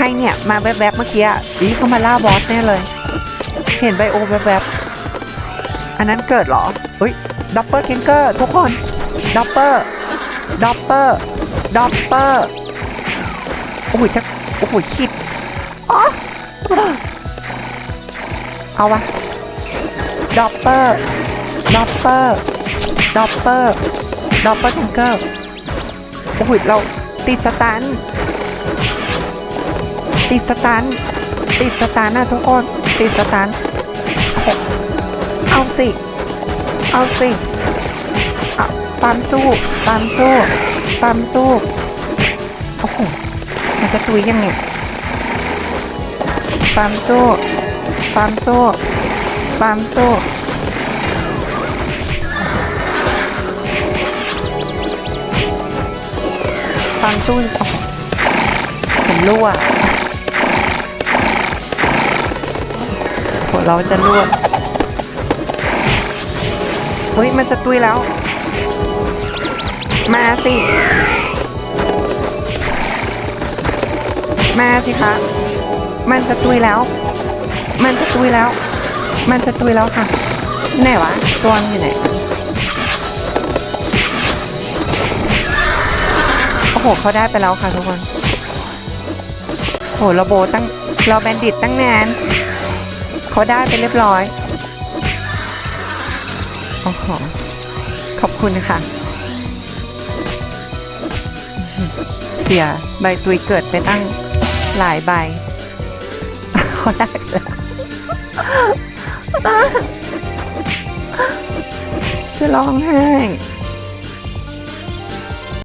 ใครเนี่ย มาแวบๆเมื่อกี้อะอีเขามาล่าบอสแน่เลย เห็นไบโอแวบๆอันนั้นเกิดเหรอเฮ้ยดับเบิลเคนเกอร์ทุกคนดับเบิลดับเบิลดับเบิลโอ้โหจะโอ้โหคิดอ๋อเอาวะดับเบิลดับเบิลดับเบิลดับเบิลเคนเกอร์โอ้โหเราติดสตัน ติดสตันติดสตันนะทุกคน ติดสตันเอาสิ เอาสิเอามสู้ปามสู้ปามสู้โอ้โหมันจะตุยยังไงปามสู้ปามสู้ปามสู้ปามสู้โอ้โหผมรั่ว เราจะรั่วเฮ้ย มันจะตุยแล้ว มาสิ มาสิคะ มันจะตุยแล้ว มันจะตุยแล้ว มันจะตุยแล้วค่ะ ไหนวะ ตัวมันอยู่ไหน โอ้โห เขาได้ไปแล้วค่ะทุกคนโหเราโบตั้งเราแบนดิตตั้งนาน เขาได้ไปเรียบร้อยโอ้โหขอบคุณค่ะ เสียใบตุยเกิดไปตั้งหลายใบเขาได้แล้วจะร้องไห้